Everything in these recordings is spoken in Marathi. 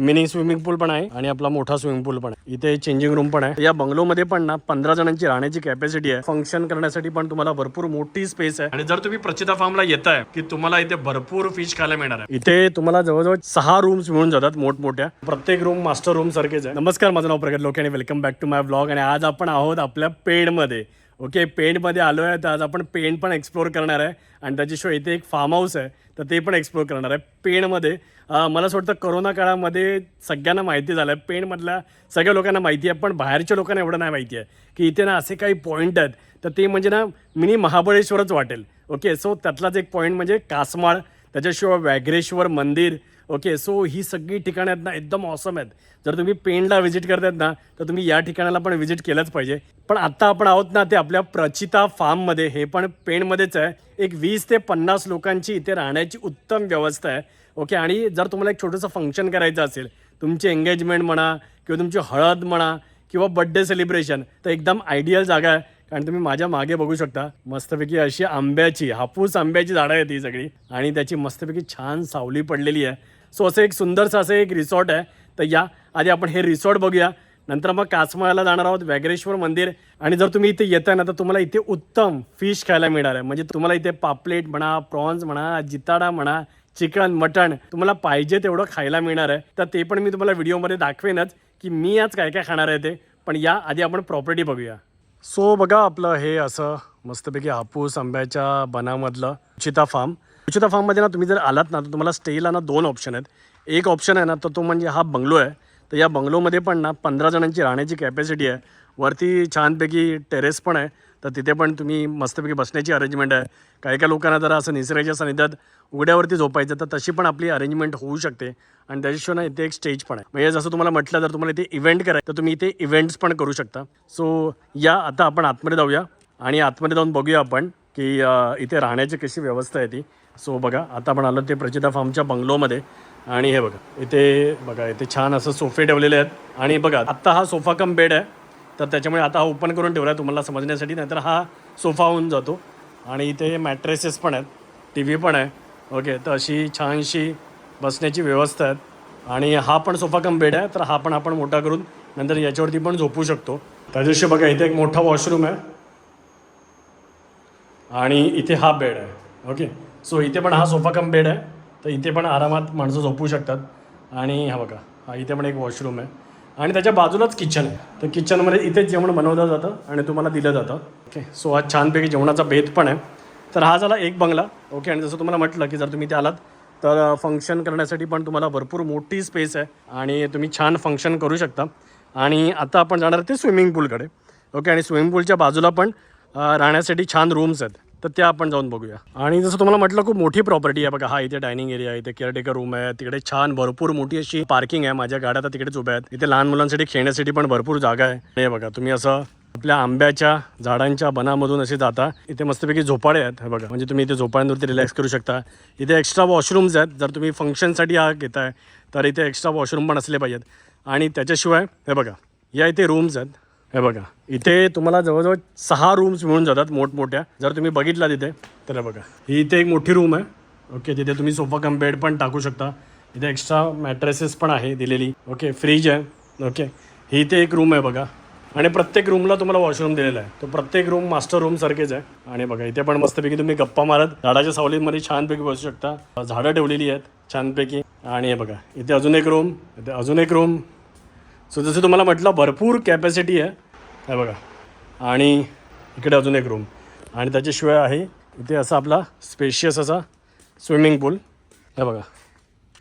मिनी स्विमिंग पूल पण आहे आणि आपला मोठा स्विमिंग पूल पण आहे. इथे चेंजिंग रूम पण आहे. या बंगलोमध्ये पण ना पंधरा जणांची राहण्याची कॅपॅसिटी आहे. फंक्शन करण्यासाठी पण तुम्हाला भरपूर मोठी स्पेस आहे. आणि जर तुम्ही प्रचिता फार्मला येत आहे की तुम्हाला इथे भरपूर फिश खायला मिळणार आहे. इथे तुम्हाला जवळजवळ सहा रूम्स मिळून जातात मोठमोठ्या. प्रत्येक रूम मास्टर रूम सारखेच आहे. नमस्कार माझं नाव प्रगत लोक आणि welcome back to my blog आणि आज आपण आहोत आपल्या पेडमध्ये ओके पेंटमध्ये आलो आहे तर आज आपण पेंट पण एक्सप्लोर करणार आहे. आणि त्याच्याशिवाय इथे एक फार्म हाऊस आहे तर ते पण एक्सप्लोर करणार आहे. पेणमध्ये मला असं वाटतं करोना काळामध्ये सगळ्यांना माहिती झालं आहे पेणमधल्या सगळ्या लोकांना माहिती आहे पण बाहेरच्या लोकांना एवढं नाही माहिती आहे. की इथे ना असे काही पॉईंट आहेत तर ते म्हणजे ना मिनी महाबळेश्वरच वाटेल. ओके सो त्यातलाच एक पॉईंट म्हणजे कासमाळ त्याच्याशिवाय व्याघ्रेश्वर मंदिर ओके सो ही सगळी ठिकाणं आहेत ना एकदम ऑसम आहेत. जर तुम्ही पेणला व्हिजिट करतात ना तर तुम्ही या ठिकाणाला पण व्हिजिट केलंच पाहिजे. पण आत्ता आपण आहोत ना ते आपल्या प्रचिता फार्ममध्ये हे पण पेणमध्येच आहे. एक वीस ते पन्नास लोकांची इथे राहण्याची उत्तम व्यवस्था आहे. ओके आणि जर तुम्हाला एक छोटंसं फंक्शन करायचं असेल तुमची एंगेजमेंट म्हणा किंवा तुमची हळद म्हणा किंवा बड्डे सेलिब्रेशन तर एकदम आयडियल जागा आहे. कारण तुम्ही माझ्या मागे बघू शकता मस्तपैकी अशी आंब्याची हापूस आंब्याची झाडं आहेत ही सगळी. आणि त्याची मस्तपैकी छान सावली पडलेली आहे. सो असं एक सुंदरसं असं एक रिसॉर्ट आहे. तर या आधी आपण हे रिसॉर्ट बघूया. नंतर मग कासमळ्याला जाणार आहोत व्याघ्रेश्वर मंदिर. आणि जर तुम्ही इथे येताय ना तर तुम्हाला इथे उत्तम फिश खायला मिळणार आहे. म्हणजे तुम्हाला इथे पापलेट म्हणा प्रॉन्स म्हणा जिताडा म्हणा चिकन मटण तुम्हाला पाहिजे तेवढं खायला मिळणार आहे. तर ते पण मी तुम्हाला व्हिडिओमध्ये दाखवेनच की मी आज काय काय खाणार आहे ते. पण या आधी आपण प्रॉपर्टी बघूया. सो बघा आपलं हे असं मस्तपैकी हापूस आंब्याच्या बनामधलं चिता फार्म उचिता फार्ममध्ये ना तुम्ही जर आलात ना तर तुम्हाला स्टेला ना दोन ऑप्शन आहेत. एक ऑप्शन आहे ना तर तो म्हणजे हा बंगलो आहे. तर या बंगलोमध्ये पण ना पंधरा जणांची राहण्याची कॅपॅसिटी आहे. वरती छानपैकी टेरेस पण आहे. तर तिथे पण तुम्ही मस्तपैकी बसण्याची अरेंजमेंट आहे. काही काही लोकांना जरा असं निसर्गाच्या सानिध्यात उघड्यावरती झोपायचं तर तशी पण आपली अरेंजमेंट होऊ शकते. आणि त्याच्याशिवाय ना इथे एक स्टेज पण आहे. म्हणजे जसं तुम्हाला म्हटलं जर तुम्हाला इथे इव्हेंट करायचं तर तुम्ही इथे इव्हेंट्स पण करू शकता. सो या आता आपण आतमध्ये जाऊया. आणि आतमध्ये जाऊन बघूया आपण की इथे राहण्याची कशी व्यवस्था आहे ती. सो बघा आता आपण आलो ते प्रचिता फार्मच्या बंगलोमध्ये. आणि हे बघा इथे बघा इथे छान असं सोफे ठेवलेले आहेत. आणि बघा आत्ता हा सोफा कम बेड आहे. तर त्याच्यामुळे आता हा ओपन करून ठेवला आहे तुम्हाला समजण्यासाठी नाहीतर हा सोफा होऊन जातो. आणि इथे मॅट्रेसेस पण आहेत टी व्ही पण आहे. ओके तर अशी छानशी बसण्याची व्यवस्था आहे आणि हा पण सोफा कम बेड आहे तर हा पण आपण मोठा करून नंतर याच्यावरती पण झोपू शकतो. त्याच्याशी बघा इथे एक मोठा वॉशरूम आहे. आणि इथे हा बेड आहे. ओके सो इथे पण हा सोफा कम बेड आहे. तर इथे पण आरामात माणसं झोपू शकतात. आणि हा बघा हा इथे पण एक वॉशरूम आहे. आणि त्याच्या बाजूलाच किचन आहे. तर किचनमध्ये इथेच जेवण बनवलं जातं आणि तुम्हाला दिलं जातं. ओके सो हा छानपैकी जेवणाचा बेत पण आहे. तर हा झाला एक बंगला. ओके आणि जसं तुम्हाला म्हटलं की जर तुम्ही इथे आलात तर फंक्शन करण्यासाठी पण तुम्हाला भरपूर मोठी स्पेस आहे. आणि तुम्ही छान फंक्शन करू शकता. आणि आता आपण जाणार ते स्विमिंग पूलकडे ओके आणि स्विमिंग पूलच्या बाजूला पण राहण्यासाठी छान रूम्स आहेत. तर त्या आपण जाऊन बघूया. आणि जसं तुम्हाला म्हटलं खूप मोठी प्रॉपर्टी आहे बघा. हा इथे डायनिंग एरिया आहे इथे केअरटेकर रूम आहे तिकडे छान भरपूर मोठी अशी पार्किंग आहे. माझ्या गाड्या तर तिकडेच उभ्या आहेत. इथे लहान मुलांसाठी खेळण्यासाठी पण भरपूर जागा आहे. हे बघा तुम्ही असं आपल्या आंब्याच्या झाडांच्या बनामधून असे जाता. इथे मस्तपैकी झोपाळे आहेत हे बघा. म्हणजे तुम्ही इथे झोपाळ्यांवरती रिलॅक्स करू शकता. इथे एक्स्ट्रा वॉशरूम्स आहेत. जर तुम्ही फंक्शनसाठी हा घेताय तर इथे एक्स्ट्रा वॉशरूम पण असले पाहिजेत. आणि त्याच्याशिवाय हे बघा या इथे रूम्स आहेत. हे बघा इथे तुम्हाला जवळजवळ सहा रूम्स मिळून जातात मोठमोठ्या. जर तुम्ही बघितला तिथे तर बघा ही इथे एक मोठी रूम आहे. ओके तिथे तुम्ही सोफा कम बेड पण टाकू शकता. इथे एक्स्ट्रा मॅट्रेसेस पण आहे दिलेली. ओके फ्रीज आहे. ओके ही इथे एक रूम आहे बघा. आणि प्रत्येक रूमला तुम्हाला वॉशरूम दिलेला आहे. तो प्रत्येक रूम मास्टर रूम सारखेच आहे. आणि बघा इथे पण मस्तपैकी तुम्ही गप्पा मारत झाडाच्या सावलीमध्ये छानपैकी बसू शकता. झाडं ठेवलेली आहेत छानपैकी. आणि हे बघा इथे अजून एक रूम इथे अजून एक रूम सो जसं तुम्हाला म्हटलं भरपूर कॅपॅसिटी आहे. हे बघा. आणि इकडे अजून एक रूम आणि त्याच्याशिवाय आहे इथे असा आपला स्पेशियस असा स्विमिंग पूल हे बघा.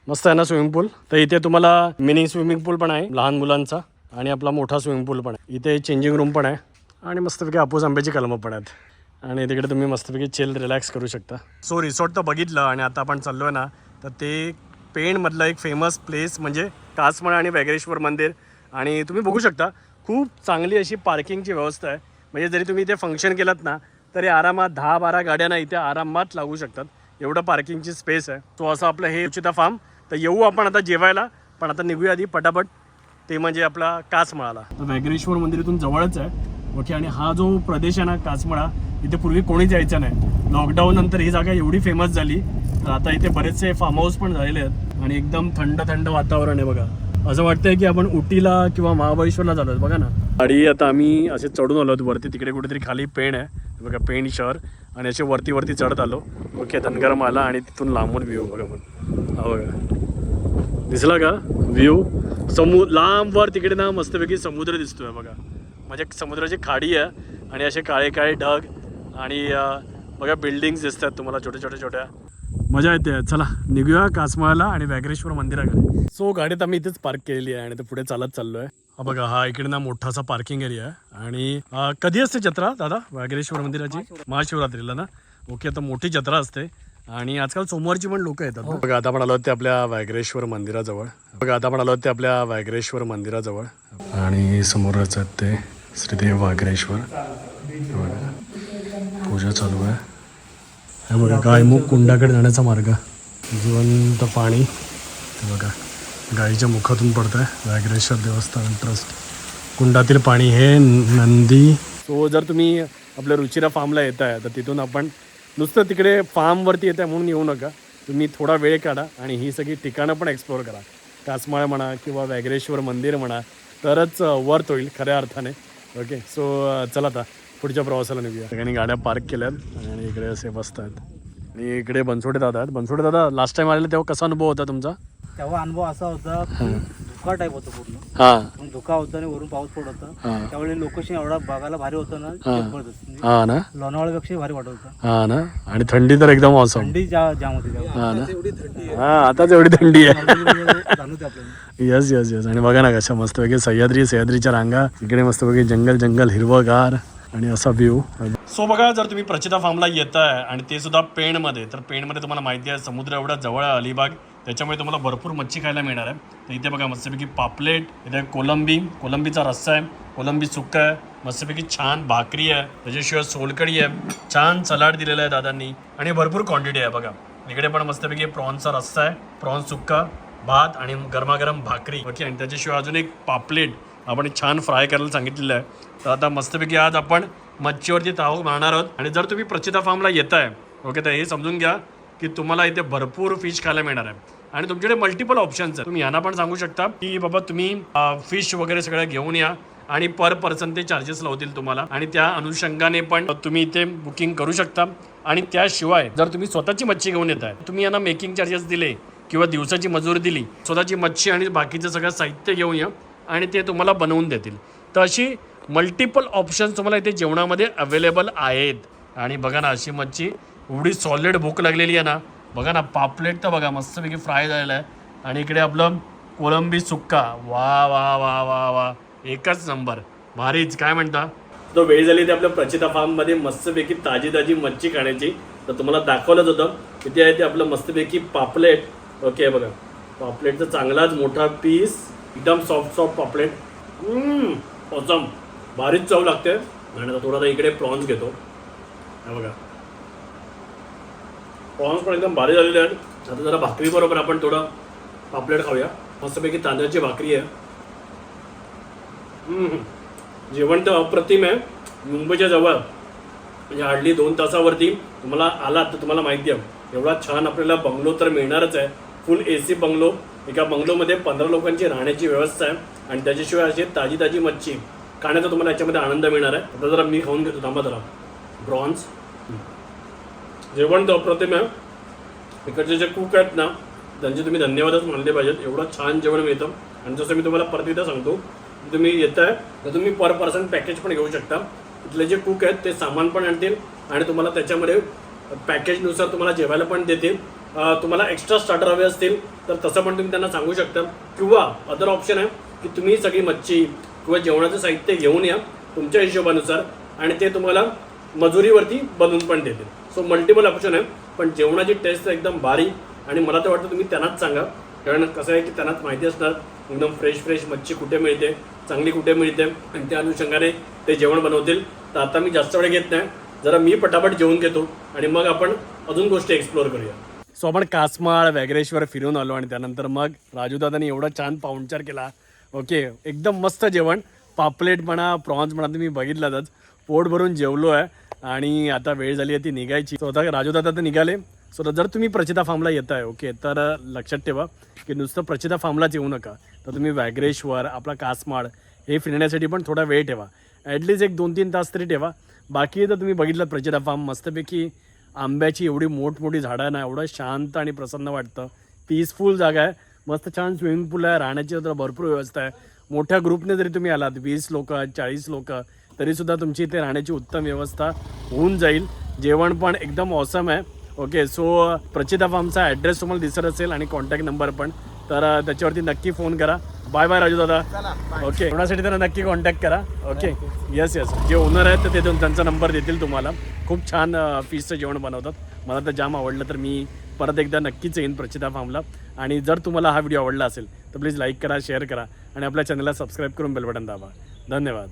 मस्त आहे ना स्विमिंग पूल तर इथे तुम्हाला मिनी स्विमिंग पूल पण आहे लहान मुलांचा. आणि आपला मोठा स्विमिंग पूल पण आहे. इथे चेंजिंग रूम पण आहे. आणि मस्तपैकी आपूस आंब्याची कलमं पण आहेत. आणि तिकडे तुम्ही मस्तपैकी चिल रिलॅक्स करू शकता. सो रिसॉर्ट तर बघितलं आणि आता आपण चाललो आहे ना तर ते पेणमधलं एक फेमस प्लेस म्हणजे कासमळ आणि वेगरेश्वर मंदिर. आणि तुम्ही बघू शकता खूप चांगली अशी पार्किंगची व्यवस्था आहे. म्हणजे जरी तुम्ही इथे फंक्शन केलात ना तरी आरामात दहा बारा गाड्या ना इथे आरामात लागू शकतात. एवढं पार्किंगची स्पेस आहे. तो असं आपलं हे उचिता फार्म तर येऊ आपण आता जेवायला पण आता निघूया आधी पटापट. ते म्हणजे आपला कासमळाला. व्याघ्रेश्वर मंदिर इथून जवळच आहे. ओके आणि हा जो प्रदेश आहे ना कासमळा इथे पूर्वी कोणी जायचं नाही. लॉकडाऊन नंतर ही जागा एवढी फेमस झाली. तर आता इथे बरेचसे फार्म हाऊस पण झालेले आहेत. आणि एकदम थंड थंड वातावरण आहे बघा. असं वाटतंय की आपण उटीला किंवा महाबळेश्वरला झालो बघा ना. गाडी आता आम्ही असे चढून आलो वरती तिकडे कुठेतरी खाली पेण आहे. बघा पेण शहर. आणि असे वरती वरती चढत आलो. ओके धनगरम आला आणि तिथून लांबून व्ह्यू बघा पण हा बघा. दिसला का? व्ह्यू समु लांबवर तिकडे ना मस्तपैकी समुद्र दिसतोय बघा. म्हणजे समुद्राची खाडी आहे. आणि असे काळे काळे ढग आणि बघा बिल्डिंग्स दिसतात तुम्हाला छोट्या छोट्या छोट्या मजा येते. चला निघूया कासमाळला आणि व्याघ्रेश्वर मंदिराकडे. सो गाडीत आम्ही इथेच पार्क केलेली आहे आणि ते पुढे चालत चाललोय. हा बघा हा इकडे ना मोठासा पार्किंग एरिया आहे. आणि कधी असते जत्रा दादा? व्याघ्रेश्वर मंदिराची? महाशिवरात्रीला ना? ओके आता मोठी जत्रा असते. आणि आजकाल सोमवारची पण लोक येतात ना. बघा आता आपण आलो ते आपल्या व्याघ्रेश्वर मंदिराजवळ. बघा आता आपण आलो ते आपल्या व्याघ्रेश्वर मंदिराजवळ. आणि समोरच आहेत ते श्रीदेव वाघ्रेश्वर पूजा चालू आहे. हे बघा गायमुख कुंडाकडे जाण्याचा मार्ग. जिवंत पाणी. हे बघा गायीच्या मुखातून पडत आहे व्याघ्रेश्वर देवस्थान ट्रस्ट. कुंडातील पाणी हे नंदी. सो जर तुम्ही आपल्या रुचिरा फार्मला येत आहे तर तिथून आपण नुसतं तिकडे फार्मवरती येत आहे म्हणून येऊ नका. तुम्ही थोडा वेळ काढा आणि ही सगळी ठिकाणं पण एक्सप्लोअर करा. कासमाळ म्हणा किंवा व्याघ्रेश्वर मंदिर म्हणा तरच वर्थ होईल खऱ्या अर्थाने. ओके सो चला आता. पुढच्या प्रवासाला निघूया. सगळ्यांनी गाड्या पार्क केल्यात आणि इकडे असे बसत आहेत आणि इकडे बनसोडे दादा आहेत. बनसोडे दादा लास्ट टाइम आलेला तेव्हा कसा अनुभव होता तुमचा? तेव्हा अनुभव असा होता की धुका टाईप होतं पूर्ण. हां. मग धुका होता आणि वरून पाऊस पडत होता. हां. त्यावेळी लोकेशन एवढा बघायला भारी होतं ना हा. जबरदस्त. म्हणजे हां ना? लोणावळ्यापेक्षा भारी वाटत होतं. हां ना? आणि थंडी तर एकदम awesome. थंडी जा जाम होती हां ना? हां आताच एवढी थंडी आहे. जाणवते आपल्याला. यस यस यस आणि बघा ना कशा मस्तपैकी सह्याद्री सह्याद्रीच्या रांगा. इकडे मस्तपैकी जंगल जंगल हिरवगार. आणि असा व्ह्यू सो बघा जर तुम्ही प्रचिता फार्मला येत आहे आणि ते सुद्धा पेणमध्ये तर पेणमध्ये तुम्हाला माहिती आहे समुद्र एवढा जवळ आहे अलिबाग. त्याच्यामुळे तुम्हाला भरपूर मच्छी खायला मिळणार आहे. तर इथे बघा मस्तपैकी पापलेट इथे कोलंबी कोलंबीचा रस्सा आहे कोलंबी सुक्का आहे मस्तपैकी छान भाकरी आहे त्याच्याशिवाय सोलकडी आहे. छान सलाड दिलेला आहे दादांनी. आणि भरपूर क्वांटिटी आहे बघा. इकडे पण मस्तपैकी प्रॉन्सचा रस्सा आहे प्रॉन्स सुक्का भात आणि गरमागरम भाकरी. ओके आणि त्याच्याशिवाय अजून एक पापलेट आपण छान फ्राय करायला सांगितलेलं आहे. तर आता मस्तपैकी आज आपण मच्छीवरती ताव मारणार आहोत. आणि जर तुम्ही प्रचिता फार्मला येत आहे ओके तर हे समजून घ्या की तुम्हाला इथे भरपूर फिश खायला मिळणार आहे. आणि तुमच्याकडे मल्टिपल ऑप्शन्स आहेत. तुम्ही यांना पण सांगू शकता की बाबा तुम्ही फिश वगैरे सगळं घेऊन या आणि पर पर्सन ते चार्जेस लावतील तुम्हाला. आणि त्या अनुषंगाने पण तुम्ही इथे बुकिंग करू शकता. आणि त्याशिवाय जर तुम्ही स्वतःची मच्छी घेऊन येत आहे तुम्ही यांना मेकिंग चार्जेस दिले किंवा दिवसाची मजुरी दिली स्वतःची मच्छी आणि बाकीचं सगळं साहित्य घेऊन या आणि ते तुम्हाला बनवून देतील. तर अशी मल्टिपल ऑप्शन्स तुम्हाला इथे जेवणामध्ये अवेलेबल आहेत. आणि बघा ना अशी मच्छी एवढी सॉलिड भूक लागलेली आहे ना. बघा ना पापलेट तर बघा मस्तपैकी फ्राय झालेला आहे. आणि इकडे आपलं कोलंबी सुक्का. वा वा वा वा वा. एकच नंबर. भारीच. काय म्हणता? तो वेळ झाली ते आपल्या प्रचिता फार्ममध्ये मस्तपैकी ताजी ताजी मच्छी खाण्याची. तर तुम्हाला दाखवलंच होतं. किती आहे ते आपलं मस्तपैकी पापलेट. ओके बघा. पापलेटचा चांगलाच मोठा पीस एकदम सॉफ्ट सॉफ्ट पापलेट. ओचम भारीच चव लागते. आणि आता थोडा इकडे प्रॉन्स घेतो. हे बघा. प्रॉन्स पण एकदम भारी झालेले आहेत. आता जरा भाकरी बरोबर आपण थोडं पापलेट खाऊया. मस्तपैकी तांदळाची भाकरी आहे. जेवण तर अप्रतिम आहे. मुंबईच्या जवळ. म्हणजे हार्डली दोन तासावरती तुम्हाला आलात तर तुम्हाला माहिती आहे. एवढा छान आपल्याला बंगलो तर मिळणारच आहे. Full A C bungalow. एका बंगलोमध्ये पंधरा लोकांची राहण्याची व्यवस्था आहे. आणि त्याच्याशिवाय अशी ताजी ताजी मच्छी. खाण्याचा तुम्हाला याच्यामध्ये आनंद मिळणार आहे. आता जरा मी खाऊन घेतो. थांबा जरा. ब्रॉन्झ जेवण तर अप्रतिम आहे. इकडचे जे कुक आहेत ना त्यांचे तुम्ही धन्यवादच मानले पाहिजेत. एवढं छान जेवण मिळतं. आणि जसं मी तुम्हाला परत एकदा सांगतो तुम्ही येत आहे तर तुम्ही पर पर्सन पॅकेज पण घेऊ शकता. इथले जे कुक आहेत ते सामान पण आणतील आणि तुम्हाला त्याच्यामध्ये पॅकेजनुसार तुम्हाला जेवायला पण देतील. तुम्हाला एक्स्ट्रा स्टार्टर हवे असतील तर तसं पण तुम्ही त्यांना सांगू शकता. किंवा अदर ऑप्शन आहे की तुम्ही सगळी मच्छी किंवा जेवणाचं साहित्य घेऊन या तुमच्या हिशोबानुसार आणि ते तुम्हाला मजुरीवरती बनवून पण देतील. सो मल्टिपल ऑप्शन आहे. पण जेवणाची टेस्ट एकदम भारी आणि मला तर वाटतं तुम्ही त्यांनाच सांगा. कारण कसं आहे की त्यांनाच माहिती असणार. एकदम फ्रेश फ्रेश मच्छी कुठे मिळते चांगली कुठे मिळते आणि त्या अनुषंगाने ते जेवण बनवतील. तर आता मी जास्त वेळ घेत नाही. जरा मी पटापट जेवून घेतो आणि मग आपण अजून गोष्टी एक्सप्लोअर करूया. सो आपण कासमाळ व्याघ्रेश्वर फिरून आलो आणि त्यानंतर मग राजूदादांनी एवढा छान पाहुणचार केला. ओके एकदम मस्त जेवण. पापलेट म्हणा प्रॉन्स म्हणा तुम्ही बघितलातच. पोट भरून जेवलो आहे आणि आता वेळ झाली आहे ती निघायची. स्वतः राजूदादा तर निघाले. सो जर तुम्ही प्रचिता फार्मला येत आहे ओके तर लक्षात ठेवा की नुसतं प्रचिता फार्मलाच येऊ नका. तर तुम्ही वॅग्रेश्वर आपला कासमाड हे फिरण्यासाठी पण थोडा वेळ ठेवा. ॲटलीस्ट एक दोन तीन तास तरी ठेवा. बाकी तर तुम्ही बघितलं प्रचिता फार्म मस्तपैकी आंब्याची एवढी मोठमोठी झाडं ना एवढं शांत आणि प्रसन्न वाटतं. पीसफुल जागा आहे. मस्त छान स्विमिंग पूल आहे राहण्याची तर भरपूर व्यवस्था आहे. मोठ्या ग्रुपने जरी तुम्ही आलात वीस लोक चाळीस लोक तरीसुद्धा तुमची इथे राहण्याची उत्तम व्यवस्था होऊन जाईल. जेवण पण एकदम ऑसम आहे. ओके सो प्रचिता फार्मचा ॲड्रेस तुम्हाला दिसत असेल आणि कॉन्टॅक्ट नंबर पण. तर त्याच्यावरती नक्की फोन करा. बाय बाय राजू दादा. ओके कोणासाठी त्यांना नक्की कॉन्टॅक्ट करा. ओके येस येस जे ओनर आहेत तर ते त्यांचा नंबर देतील तुम्हाला. खूप छान फिशचं जेवण बनवतात. मला तर जाम आवडलं तर मी परत एकदा नक्कीच येईन प्रचिता फार्मला आणि जर तुम्हाला हा व्हिडिओ आवडला असेल तर प्लीज लाईक करा शेअर करा आणि आपल्या चॅनलला सबस्क्राईब करून बेल बटन दाबा. धन्यवाद.